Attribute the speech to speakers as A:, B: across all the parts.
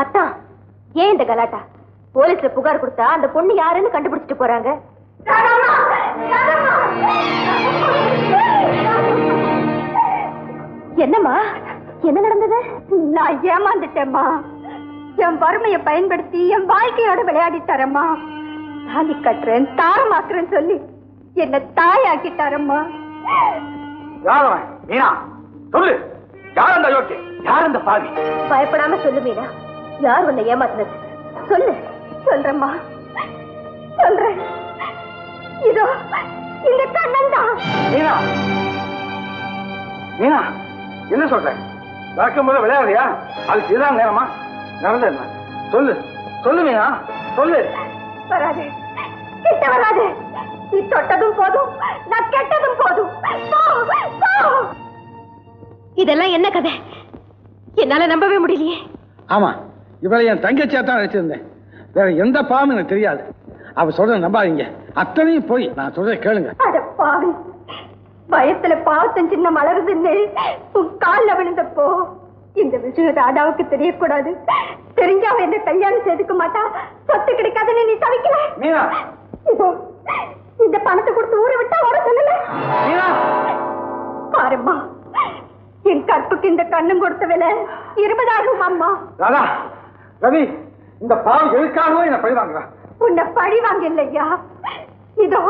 A: அத்தா ஏன் இந்த கலாட்டா? போலீஸ்ல புகார் கொடுத்தா அந்த பொண்ணு யாருன்னு கண்டுபிடிச்சிட்டு போறாங்க? என்னம்மா? என்ன நடந்தது?
B: நான் ஏமாந்துட்டேம்மா. என் வறுமையை பயன்படுத்தி என் வாழ்க்கையோட விளையாடிட்டாரம்மா தாலி கட்டுறேன் தாரமாக்குறேன்னு சொல்லி என்ன தாயாக்கிட்டாரம்மா.
C: யார் அவன்? மீனா? சொல்லு. யார் அந்த யோக்கி யார் அந்த பாவி
A: பயப்படாம சொல்லு மீனா. யார் உன்னை ஏமாத்துனது? சொல்லு.
B: சொல்றேம்மா. சொல்றேன். இதோ இந்த கண்ணன் தான்
C: மீனா. மீனா என்ன சொல்ற? வழக்கம் போல விளையாடுறியா? அதுக்கு இதுதான் நேரமா? நடந்தது என்ன? சொல்லு. சொல்லு மீனா. சொல்லு.
B: வராது. கிட்ட வராது. நீ தொட்டதும் போதும் நான் கெட்டதும் போதும்.
A: இதெல்லாம் என்ன கதை? என்னால நம்பவே முடியலையே.
D: ஆமா இவளை என் தங்கச்சியா தான் நினைச்சிருந்தேன் வேற எந்த பாவம் எனக்கு தெரியாது. அவ சொல்ற நம்பாதீங்க. அத்தனையும் போய் நான் சொல்றத கேளுங்க.
B: அட பாவி. பயத்துல பாவத்தன் சின்ன மலருதுன்னு உன் கால்ல விழுந்தப்போ இந்த விஷயம் ராதாவுக்கு தெரியக்கூடாது. தெரிஞ்சா அவ என்ன கல்யாணம் செய்துக்க மாட்டா. சொத்து கிடைக்காதுன்னு நீ தவிக்கல
C: மீனா.
B: இதோ இந்த பணத்தை கொடுத்து ஊரை விட்டா வர சொல்லல?
C: மீனா.
B: பாரும்மா. என் கற்புக்கு இந்த கண்ணும் கொடுத்த விலை இருபதாயிரம் அம்மா.
C: ராதா ரவி இந்த பாவம் எதுக்காகவோ என்ன பழி வாங்குறா.
B: உன்னை பழி வாங்க இல்லையா இதோ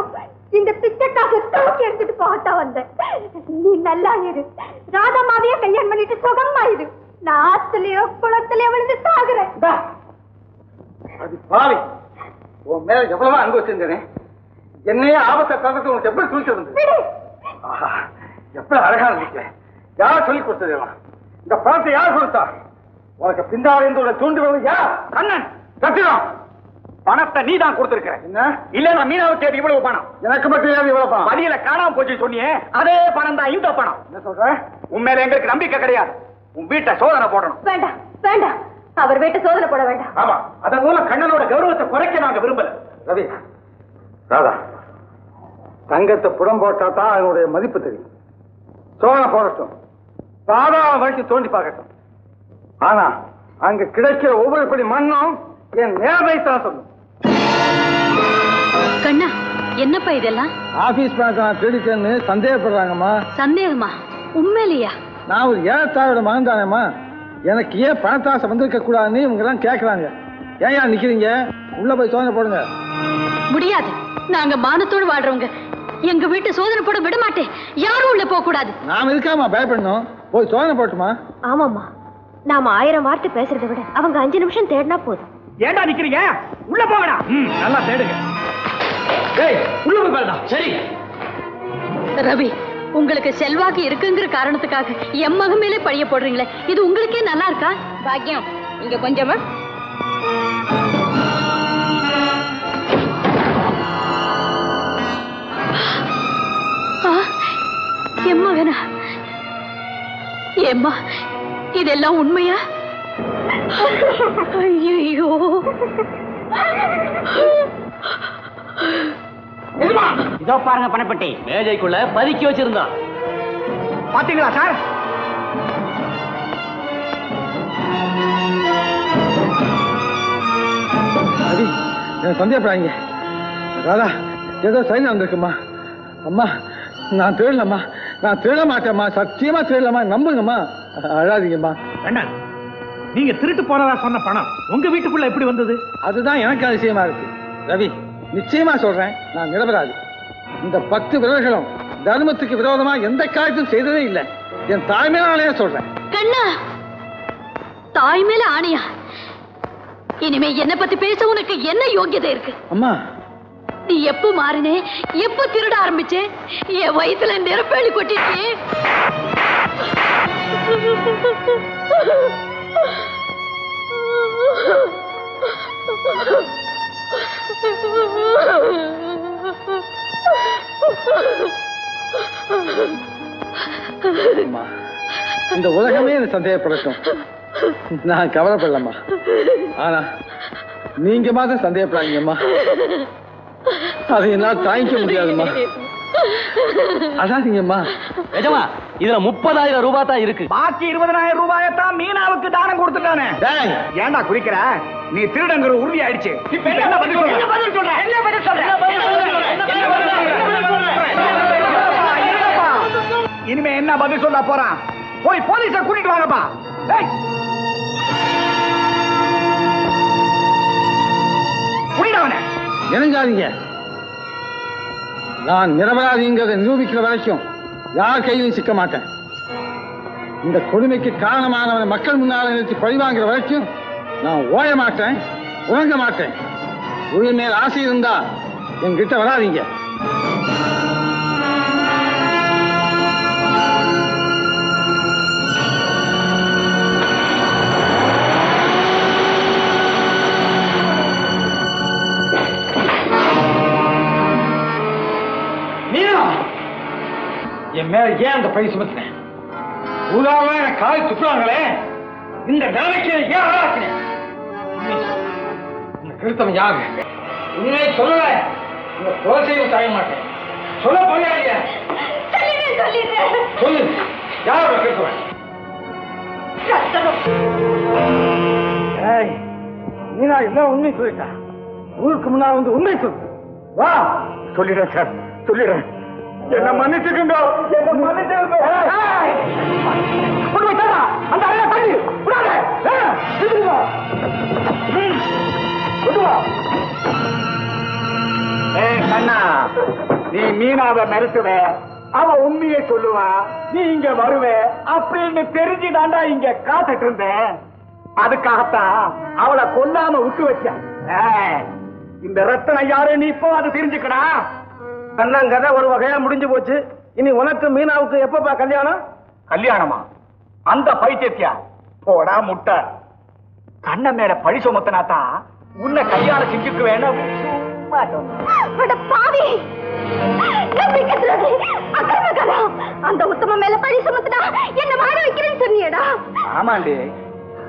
B: இந்த பிச்சைக்காக தூக்கி எடுத்துட்டு போகத்தான் வந்தேன். நீ நல்லா இரு. ராதாமாவையே கல்யாணம் பண்ணிட்டு சுகமா இரு. நான் ஆத்துலயோ குளத்திலயோ விழுந்து
C: இந்தா. அது பாவி. உன் மேல எவ்வளவோ அன்பு வச்சிருந்தேன். என்னையே ஆபத்தை தந்தது உனக்கு எப்படி ஆஹா, எவ்வளவு அழகா இருந்துச்சு. யார் சொல்லி கொடுத்தது? இந்த பணத்தை யார் கொடுத்தா? உனக்கு பின்னாடி இருந்து உன்னை தூண்டி வருவது யார்? கண்ணன்! பணத்தை நீ தான் கொடுத்திருக்கிற. என்ன? இல்ல நான் மீனாவுக்கு தேடி இவ்வளவு பணம். எனக்கு மட்டும் இவ்வளவு பணம்? வழியில காணாம போச்சு சொன்னியே அதே பணம் தான் இந்த பணம். என்ன சொல்ற? உன் மேல எங்களுக்கு நம்பிக்கை கிடையாது. உன் வீட்டை சோதனை போடணும்.
A: வேண்டாம் வேண்டாம். அவர் வீட்டு சோதனை போட வேண்டாம்.
C: ஆமா அதன் மூலம் கண்ணனோட கௌரவத்தை குறைக்க நாங்க விரும்பல. ரவி ராதா தங்கத்தை புடம் போட்டா தான் அதனுடைய மதிப்பு தெரியும். சோழனை போடட்டும். ராதாவை வரைக்கும் தோண்டி பார்க்கட்டும். ஆனா அங்க கிடைக்கிற ஒவ்வொரு படி மண்ணும் என் நேர்மை தான் சொல்லும்.
E: கண்ணா என்னப்பா இதெல்லாம்?
D: ஆபீஸ் பணத்தை நான் திருடிட்டேன்னு சந்தேகப்படுறாங்கம்மா.
E: சந்தேகமா? உண்மையிலையா?
D: நான் ஒரு ஏழத்தாரோட மகன் தானேம்மா எனக்கு ஏன் பணத்தாசை வந்திருக்க கூடாதுன்னு இவங்க எல்லாம் கேட்கறாங்க ஏன் ஏன் நிக்கிறீங்க? உள்ள போய் சோதனை போடுங்க.
E: முடியாது. நாங்க மானத்தோடு வாழ்றவங்க. எங்க வீட்டு சோதனை போட விட மாட்டேன் யாரும் உள்ள போக கூடாது
D: நாம இருக்காமா பயப்படணும்? போய் சோதனை போட்டுமா?
A: ஆமாம்மா. நாம ஆயிரம் வார்த்தை பேசுறதை விட அவங்க அஞ்சு நிமிஷம் தேடினா போதும்.
C: ஏண்டா நிக்கிறீங்க? உள்ள போங்கடா. நல்லா தேடுங்க. ஏய் உள்ள போய் பாருடா. சரி.
E: ரவி உங்களுக்கு செல்வாக்கு இருக்குங்கிற காரணத்துக்காக என் மகன் மேலே பழிய போடுறீங்களே இது உங்களுக்கே நல்லா இருக்கா? பாக்கியம் இங்க கொஞ்சமா. என் மகனா? ஏம்மா இதெல்லாம் உண்மையா? ஐயோ
F: இதோ பாருங்க பணப்பட்டி. மேஜைக்குள்ள பதுக்கி வச்சிருந்தான்
C: பாத்தீங்களா சார்?
D: ரவி எனக்கு சந்தேகப்படாதீங்க. ராதா ஏதோ சைன் வந்திருக்குமா அம்மா நான் திருடலம்மா நான் திருட மாட்டேம்மா. சத்தியமா திருடலம்மா நம்புங்கம்மா. அழாதீங்கம்மா.
G: அண்ணா நீங்க திருட்டு போனதா சொன்ன பணம் உங்க வீட்டுக்குள்ள எப்படி வந்தது?
D: அதுதான் எனக்கு அதிசயமா இருக்கு. ரவி நிச்சயமா சொல்றேன். நான் நிரபராதி. இந்த பத்து விரல்களும் தர்மத்துக்கு விரோதமா எந்த காரியத்தையும் செய்ததே இல்லை. என் தாய்மையாலே சொல்றேன்.
E: கண்ணா! தாய் மேல ஆணையா? இனிமே என்ன பத்தி பேச உனக்கு என்ன யோகியதை இருக்கு?
D: அம்மா
E: நீ எப்ப மாறினே? எப்ப திருட ஆரம்பிச்சே? என் வயசுல நெருப்பேளி கொட்டிட்டே
D: இந்த உலகமே எனக்கு சந்தேகப்படட்டும். நான் கவலைப்படலம்மா. ஆனா நீங்க மாத்திரம் சந்தேகப்படாதீங்கம்மா. அதை என்னால் தாங்கிக்க முடியாதும்மா அதாதீங்கம்மா
F: நிஜமா இதுல முப்பதாயிரம் ரூபாய் தான் இருக்கு
C: பாக்கி இருபதனாயிரம் ரூபாயத்தான் மீனாவுக்கு தானம் கொடுத்துட்டானே
D: டேய்
C: ஏன்டா குறிக்கிற நீ திருடங்கிற உறுதி ஆயிடுச்சு இப்ப என்ன பதில் சொல்ற என்ன பதில் சொல்ற என்ன பதில் சொல்ற இனிமே என்ன பதில் சொல்ல போறான் போய் போலீஸ கூட்டிட்டு வாங்கப்பா
D: இறங்காதீங்க நான் நிரபராதிங்கிறத நிரூபிக்கிற வரைக்கும் யார் கையிலும் சிக்க மாட்டேன். இந்த கொடுமைக்கு காரணமானவனை மக்கள் முன்னால் நிறுத்தி பழிவாங்கிற வரைக்கும் நான் ஓய மாட்டேன் உறங்க மாட்டேன். உயிர் மேல் ஆசை இருந்தா என்கிட்ட வராதீங்க.
C: என் மேல ஏன் அந்த பழி சுமத்தினேன் என் கால் சுற்றுவாங்களே இந்த நிலைமைக்கு ஏன் ஆளாக்கினேன்? இந்த கிருத்தம் யாரு? உண்மையை சொல்லல. இந்த தோசையும் மாட்டேன். சொல்ல போயாங்க சொல்லு. யார் ஏய் மீனா எல்லாம் உண்மை சொல்லிட்டா? ஊருக்கு முன்னால் வந்து உண்மை சொல்லு. வா. சொல்லிடுறேன் சார். சொல்லிடுறேன். என்ன மன்னிச்சுக்குங்க. என்ன மன்னிச்சுக்குங்க. அந்த வா. ஏய் கண்ணா. நீ மீனாவை மிரட்டுவ. அவ உண்மையை சொல்லுவா. நீ இங்க வருவ. அப்படின்னு தெரிஞ்சுதாண்டா இங்க காத்துட்டு இருந்தேன் அதுக்காகத்தான் அவளை கொல்லாம விட்டு வச்சேன். ஏய், இந்த ரத்தனை யாரு? நீ இப்போ அது தெரிஞ்சுக்கடா. கண்ணங்கதை ஒரு வகையா முடிஞ்சு போச்சு. இனி உனக்கு மீனாவுக்கு எப்பப்பா கல்யாணம்? கல்யாணமா? அந்த பைத்தியத்தியா? போடா முட்டை. கண்ண மேல பழி சுமத்தினாத்தான் உன்னை கல்யாணம் செஞ்சுக்கு வேணும்.
B: அந்த உத்தம மேல பழி சுமத்துனா என்ன வாழ வைக்கிறேன்னு சொன்னியடா.
C: ஆமாண்டி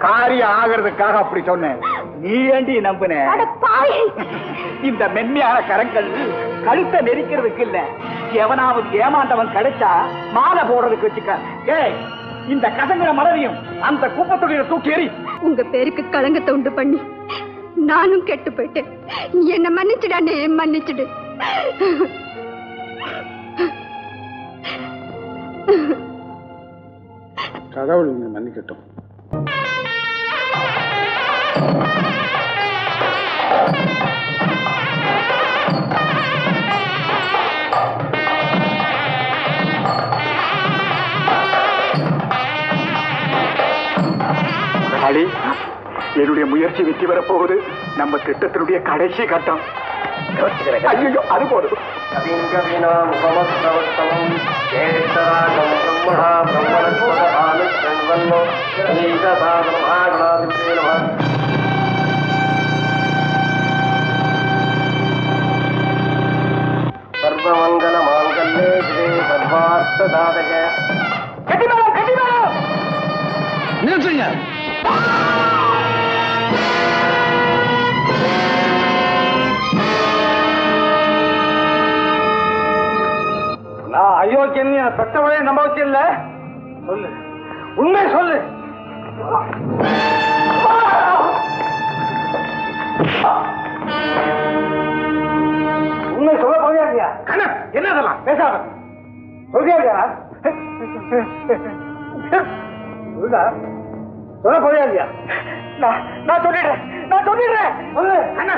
C: காரியம் ஆகிறதுக்காக அப்படி சொன்னேன். நீ ஏண்டி நம்புன?
B: அட பாவி!
C: இந்த மென்மையான கரங்கள் கழுத்தை நெரிக்கிறதுக்கு இல்ல. எவனாவது ஏமாண்டவன் கிடைச்சா மாலை போடுறதுக்கு வச்சுக்க. ஏய் இந்த கசங்கிற மலரையும் அந்த குப்பத்தொகையில தூக்கி எறி.
B: உங்க பேருக்கு களங்கத்தை உண்டு பண்ணி. நானும் கெட்டு போயிட்டேன். என்ன மன்னிச்சுடானே மன்னிச்சுடு.
D: கடவுள் மன்னிக்கட்டும்.
C: முதலாளி என்னுடைய முயற்சி வெற்றி பெறப் போகுது. நம்ம திட்டத்தினுடைய கடைசி கட்டம். ஐயோ அது போதும். நம்ப வச்சில்ல சொல்லு. உண்மை சொல்லு. உண்மை சொல்ல போறியா கண்ணா என்ன இதெல்லாம்? பேசாத. சொல்றியா சொல்லுடா. சொல்ல போறியா இல்லையா? நான் சொல்லிடுறேன். நான் சொல்லிடுறேன். சொல்லு. அண்ணா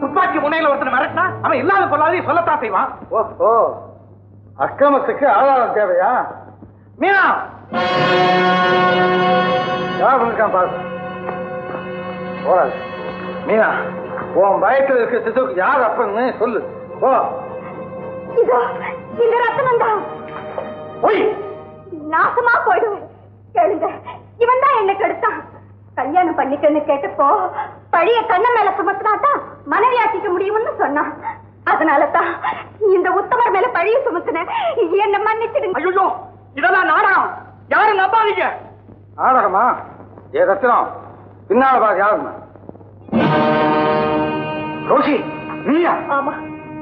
C: துப்பாக்கி முனையில ஒருத்தனை மிரட்டினா அவன் இல்லாத பொல்லாதையும் சொல்லத்தான் செய்வான். ஓ அக்கிரமத்துக்கு ஆதாரம் தேவையா? மீனா! யார் இருக்கான் பாரு. போறாது. மீனா உன் பயத்தில் இருக்க சிசுக்கு யார் அப்பன்னு சொல்லு. ஓ
B: இதோ இந்த ரத்தனம் தான்.
C: போய்!
B: நாசமா போயிடுவேன். கேளுங்க இவன் தான் என்ன கெடுத்தான். கல்யாணம் பண்ணிக்கன்னு கேட்டப்போ பழைய கண்ண மேல சுமத்தினாதான் மனைவியாக்கிக்க முடியும்னு சொன்னான். அதனால தான் இந்த உத்தமர் மேல பழிய சுமத்தினேன் என்ன மன்னிச்சிடுங்க.
C: ஐயோ இதெல்லாம் நாடகம். யாரும் நம்பாதீங்க. நாடகமா? ஏ ரத்னம் பின்னால பாரு யாருங்க ரோஷி நீயா?
B: ஆமா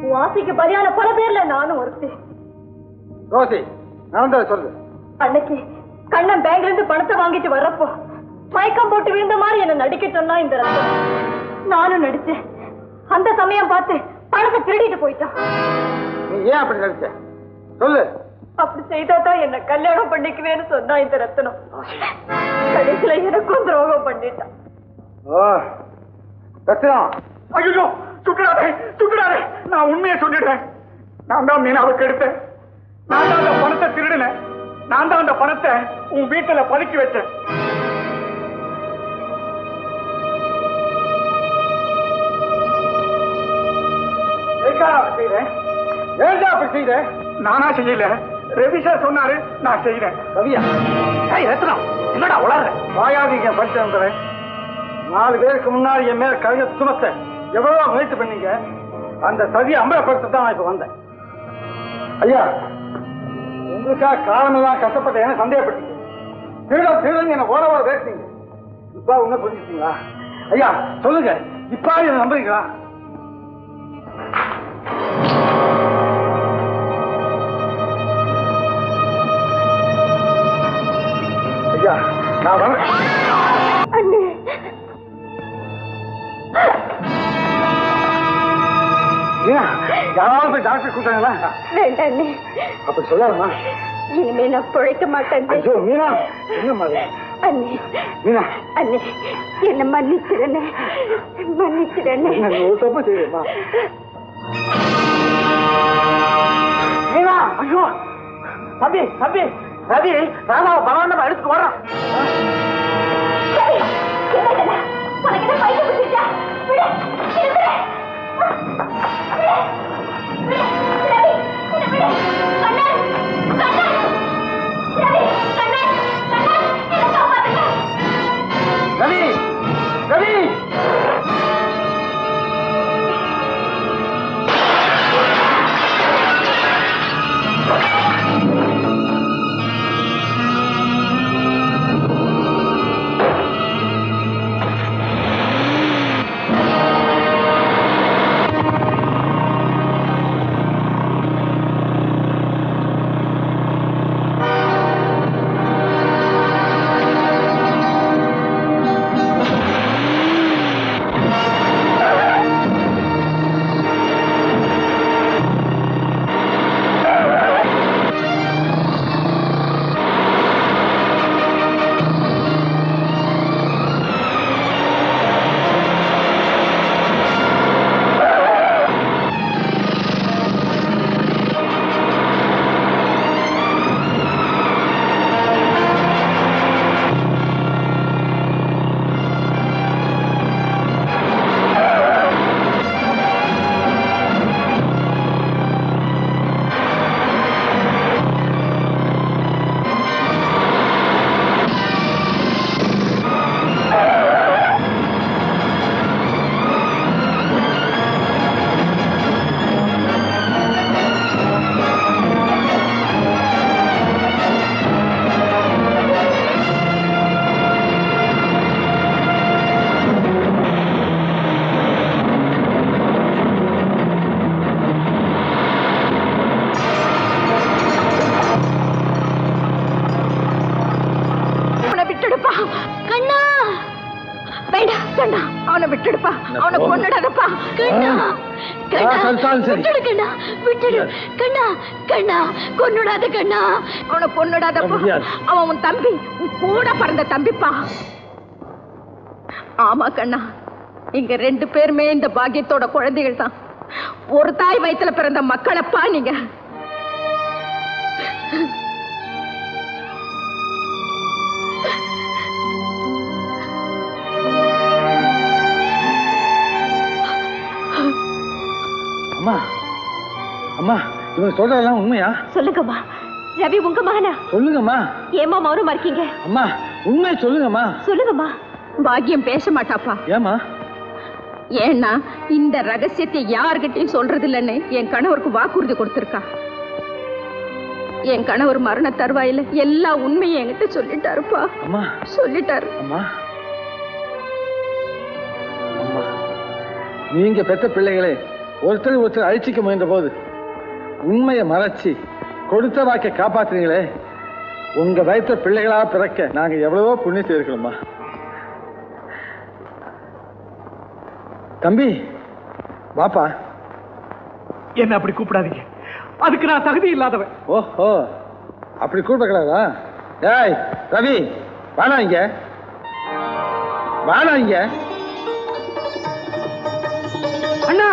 B: உன் ஆசைக்கு பலியான பல பேர்ல நானும் ஒருத்தி
C: ரோசி நடந்ததை சொல்லு.
H: அன்னைக்கு கண்ணன் பேங்க்ல இருந்து பணத்தை வாங்கிட்டு வர்றப்போ மயக்கம் போட்டு விழுந்த மாதிரி என்ன நடிக்க சொன்னா இந்த ரத்தம். நானும் நடிச்சேன் அந்த சமயம் பார்த்து பணத்தை திருடிட்டு போயிட்டான்
D: நீ ஏன் அப்படி நினைச்ச? சொல்லு.
H: அப்படி செய்தா தான் என்ன கல்யாணம் பண்ணிக்குவேன்னு சொன்னா இந்த ரத்தனம். கடைசியில எனக்கும் துரோகம் பண்ணிட்டான்
D: ரத்தினம். ஐயோ சுட்டுடாதே சுட்டுடாதே நான் உண்மையை சொல்லிடுறேன் நான் தான் மீனாவுக்கு எடுத்தேன். நான் தான் அந்த பணத்தை திருடினேன். நான் தான் அந்த பணத்தை உன் வீட்டுல பதுக்கி வச்சேன். செய்த? நானா செய்யல. ரவி சார் சொன்னாரு நான் செய்யறேன் ரவியா? ஏய் ரத்னம் என்னடா உளற வாயாதீங்க படிச்சு நாலு பேருக்கு முன்னாடி என் மேல கவிதை சுமத்த எவ்வளவு முயற்சி பண்ணீங்க. அந்த சதியை அம்பலப்படுத்த தான் நான் இப்ப வந்தேன். ஐயா உங்களுக்காக காலமெல்லாம் கஷ்டப்பட்ட என்ன சந்தேகப்பட்டீங்க? திருட திருடன் என்ன ஓட ஓட பேசுனீங்க இப்ப உன்ன புரிஞ்சுட்டீங்களா ஐயா சொல்லுங்க. இப்ப என்ன நம்புறீங்களா? போய் டாக்டர் கூட்டாங்களா
H: வேண்டாம்.
D: அப்படி சொல்லாதம்மா.
H: இனிமே நான் பிழைக்க மாட்டேன்
D: ஐயோ மீனா. என்ன மாதிரி
H: அண்ணே.
D: மீனா.
H: அண்ணே என்ன மன்னிச்சிடனே மன்னிச்சிடனே
D: ஒரு தப்பு செய்யுமா மீனா ஐயோ. தம்பி தம்பி. ரவி ராதாவை பலவந்தமா எடுத்துட்டு வர்றான்
H: உனக்கு என்ன பையன் பிடிச்சிச்சா விடு விடு
A: ஆ, சரி.
H: விட்டுடு கண்ணா விட்டுடு. கண்ணா கண்ணா கொன்னுடாத கண்ணா. அவனை
A: முடியாது.
H: அவன் உன் தம்பி உன் கூட பிறந்த தம்பிப்பா. ஆமா கண்ணா இங்க ரெண்டு பேருமே இந்த பாக்கியத்தோட குழந்தைகள் தான். ஒரு தாய் வயித்துல பிறந்த மக்களப்பா நீங்க
A: இவங்க சொல்றதெல்லாம் உண்மையா?
H: சொல்லுங்கம்மா. ரவி உங்க மகனா?
A: சொல்லுங்கம்மா.
H: ஏமா மௌனமா இருக்கீங்க
A: அம்மா உண்மை சொல்லுங்கம்மா.
H: சொல்லுங்கம்மா. பாக்கியம் பேச மாட்டாப்பா.
A: ஏம்மா?
H: ஏன்னா இந்த ரகசியத்தை யார்கிட்டயும் சொல்றது இல்லைன்னு என் கணவருக்கு வாக்குறுதி கொடுத்திருக்கா. என் கணவர் மரண தருவாயில எல்லா உண்மையும் என்கிட்ட சொல்லிட்டாருப்பா.
A: அம்மா.
H: சொல்லிட்டாரு.
A: அம்மா. அம்மா. நீங்க பெற்ற பிள்ளைகளை ஒருத்தர் ஒருத்தர் அழிச்சிக்க முயன்ற போது உண்மையை மறைச்சி கொடுத்த வாக்கை காப்பாத்துறீங்களே
D: உங்க வயிற்ற பிள்ளைகளா பிறக்க நாங்க எவ்வளவோ புண்ணியம் செய்திருக்கிறோம்மா. தம்பி வாப்பா.
C: என்ன அப்படி கூப்பிடாதீங்க. அதுக்கு நான் தகுதி இல்லாதவன்.
D: ஓஹோ அப்படி கூப்பிடக்கூடாதா? ஏய் ரவி வாடா இங்க. வாடா இங்க.
C: அண்ணா